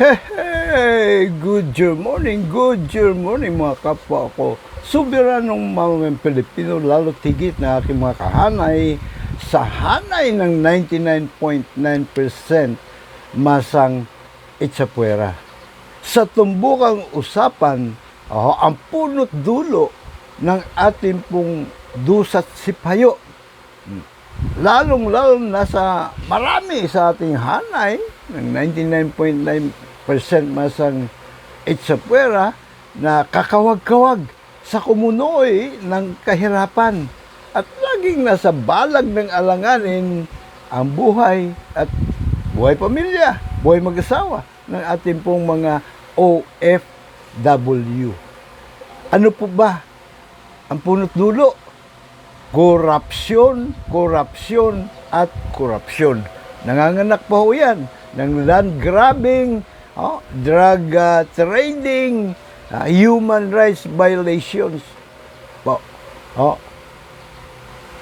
Hey, good morning, good morning mga kapwa ko. Soberanong mamamayan Pilipino, lalo tigit na aking mga kahanay sa hanay ng 99.9% masang itsapuera. Sa tumbukang usapan, oh, ang punot dulo ng ating pong dusat sipayo lalong-lalo na sa marami sa ating hanay ng 99.9% masang itsapuera na kakawag-kawag sa kumunoy ng kahirapan at laging nasa balag ng alanganin ang buhay at buhay pamilya, buhay mag-asawa ng ating pong mga OFW. Ano po ba ang punot dulo? korupsyon, korupsyon at korupsyon. Nanganganak pa ho yan ng land grabbing, oh, drug uh, trading, uh, human rights violations. Po. Oh.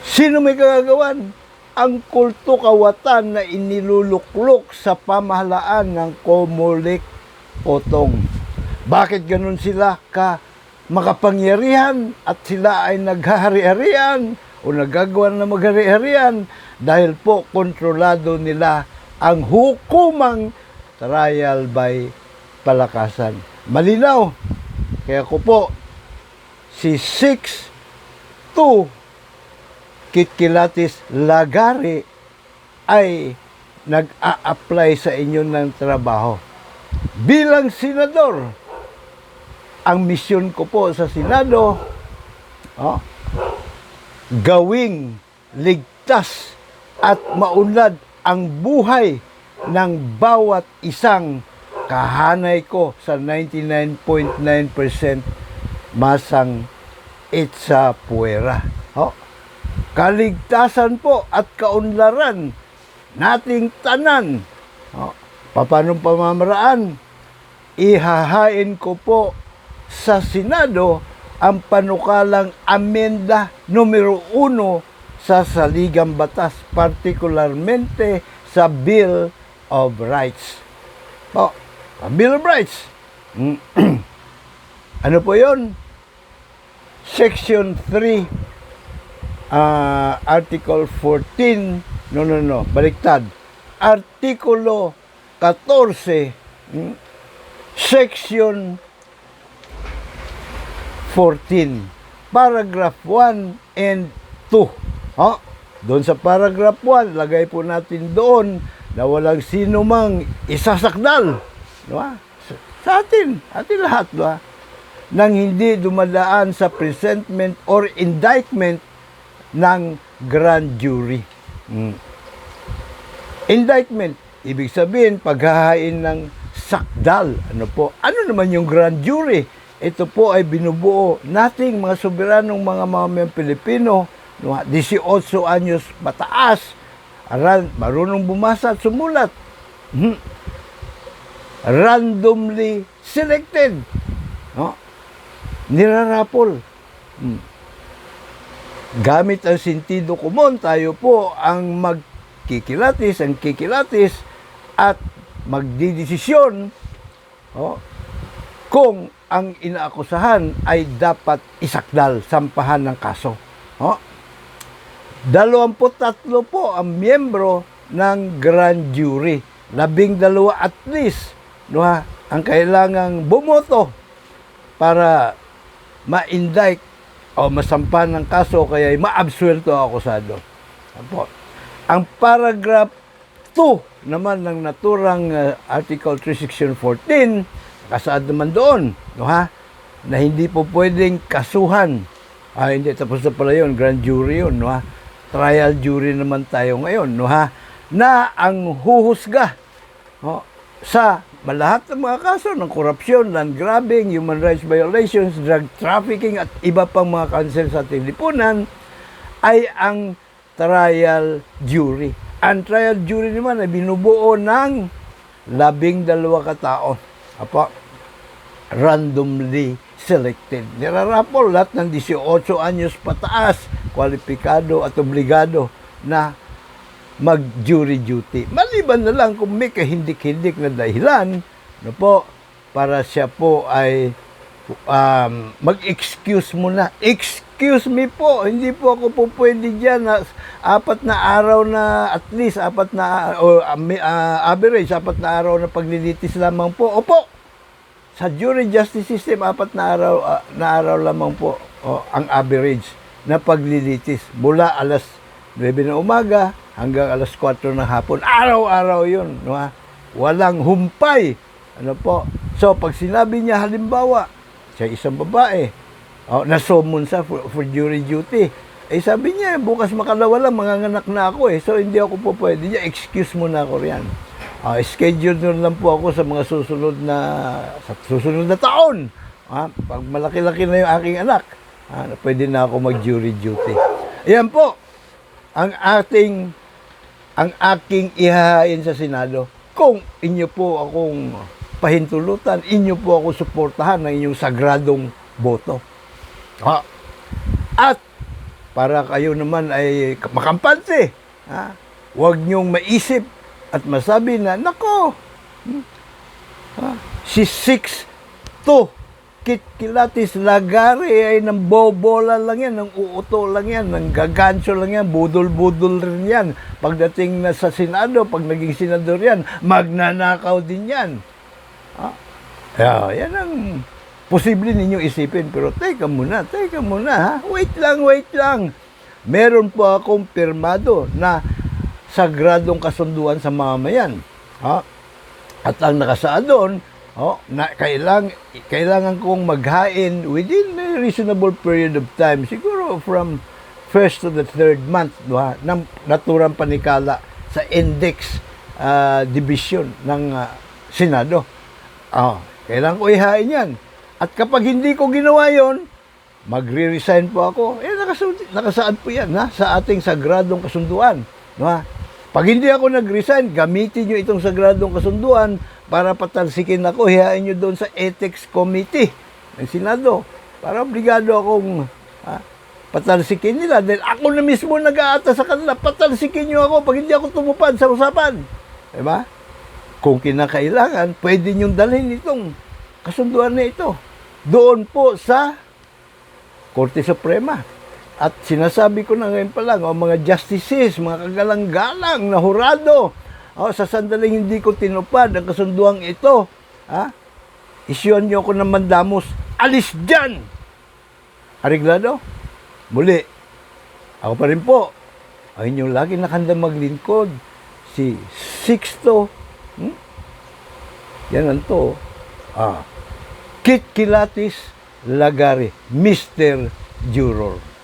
Sino may kagagawan? Ang kulto kawatan na iniluluklok sa pamahalaan ng Komulik Potong. Bakit ganun sila ka makapangyarihan at sila ay naghahari-harian o nagagawa na maghari-harian dahil po kontrolado nila ang hukumang trial by palakasan. Malinaw. Kaya ko po, si 6 2 Kitkilatis Lagari ay nag-a-apply sa inyo ng trabaho. Bilang senador, ang misyon ko po sa Senado, oh, gawing ligtas at maunlad ang buhay ng bawat isang kahanay ko sa 99.9% masang itsa puwera. Oh, kaligtasan po at kaunlaran nating tanan. Oh, paano pamamaraan? Ihahain ko po sa Senado ang panukalang amenda numero uno sa saligang batas, partikularmente sa Bill of Rights. Po, ang Bill of Rights. Mm. ano po yon? Section 3, ah, Article 14, no, no, no, baliktad. Artikulo 14, mm, Section 14. Paragraph 1 and 2. Ha? Doon sa paragraph 1, lagay po natin doon na walang sino mang isasakdal. Di ba? Sa- atin, atin lahat, di ba? Nang hindi dumadaan sa presentment or indictment ng grand jury. Mm. Indictment, ibig sabihin, paghahain ng sakdal. Ano po? Ano naman yung grand jury? Ito po ay binubuo nating mga soberanong mga mamamayang Pilipino, no, 18 anyos mataas, aral, marunong bumasa at sumulat. Mhm. Randomly selected. No? Nirarapol. Hmm. Gamit ang sentido kumon, tayo po ang magkikilatis, ang kikilatis at magdidesisyon oh, kung ang inaakusahan ay dapat isakdal, sampahan ng kaso. Oh. 23 po ang miyembro ng grand jury. Labing dalawa at least no, ha, ang kailangang bumoto para ma-indict o masampan ng kaso kaya ma-absuelto ang akusado. Apo. Ang paragraph 2 naman ng naturang uh, Article 3 Section 14 kasaad naman doon, no ha? Na hindi po pwedeng kasuhan. Ah, hindi tapos na pala yun, grand jury yun, no ha? Trial jury naman tayo ngayon, no ha? Na ang huhusga no, sa lahat ng mga kaso ng korupsyon, land grabbing, human rights violations, drug trafficking at iba pang mga kansel sa ating lipunan ay ang trial jury. Ang trial jury naman ay binubuo ng labing dalawa katao. Apo, randomly selected. Nirarapol lahat ng 18 anyos pataas, kwalipikado at obligado na mag-jury duty. Maliban na lang kung may kahindik-hindik na dahilan no po, para siya po ay um, mag-excuse muna. Excuse me po, hindi po ako po pwede dyan apat na araw na, at least apat na, o uh, may- uh, average, apat na araw na paglilitis lamang po. Opo, sa jury justice system, apat na araw, ah, na araw lamang po oh, ang average na paglilitis. Mula alas 9 na umaga hanggang alas 4 ng hapon. Araw-araw yun. No, ha? Walang humpay. Ano po? So, pag sinabi niya, halimbawa, siya isang babae, oh, nasomon sa for, for jury duty. Eh sabi niya, bukas makalawa lang, manganganak na ako eh. So, hindi ako po pwede niya. Excuse mo na ako riyan. Ah, schedule nun lang po ako sa mga susunod na sa susunod na taon. Ah, pag malaki-laki na yung aking anak, ah, pwede na ako mag-jury duty. Ayan po, ang ating ang aking ihahain sa Senado. Kung inyo po akong pahintulutan, inyo po ako suportahan ng inyong sagradong boto. Ha? At para kayo naman ay makampansi, ha? huwag niyong maisip at masabi na, nako, hmm, ha? si 6'2", Kit Kilatis Lagari ay nang bobola lang yan, nang uuto lang yan, nang gagancho lang yan, budol-budol rin yan. Pagdating na sa Senado, pag naging senador yan, magnanakaw din yan. Ha? Yeah, yan ang posible ninyong isipin. Pero teka muna, teka muna ha. Wait lang, wait lang. Meron po akong pirmado na sagradong kasunduan sa mamayan. Ha? At ang nakasaad doon, oh, na kailang, kailangan kong maghain within a reasonable period of time. Siguro from first to the third month ha, ng naturang panikala sa index ah, division ng ah, Senado. Oh, kailangan ko ihain yan. At kapag hindi ko ginawa yon, magre-resign po ako. Eh, nakasaad, nakasaad po yan ha, sa ating sagradong kasunduan. No, ha? Pag hindi ako nag-resign, gamitin nyo itong sagradong kasunduan para patalsikin ako, hihain nyo doon sa Ethics Committee ng Senado. Para obligado akong ha, patalsikin nila. Dahil ako na mismo nag-aata sa kanila, patalsikin nyo ako pag hindi ako tumupad sa usapan. Diba? Kung kinakailangan, pwede nyo dalhin itong kasunduan na ito. Doon po sa Korte Suprema. At sinasabi ko na ngayon pa lang, oh, mga justices, mga kagalang-galang na hurado, oh, sa sandaling hindi ko tinupad ang kasunduang ito, ha? isyuan niyo ako ng mandamos, alis dyan! Ariglado? Muli, ako pa rin po, ang inyong lagi nakanda maglingkod, si Sixto, hmm? yan ang to, ah, Kit Kilatis Lagari, Mr. Juror.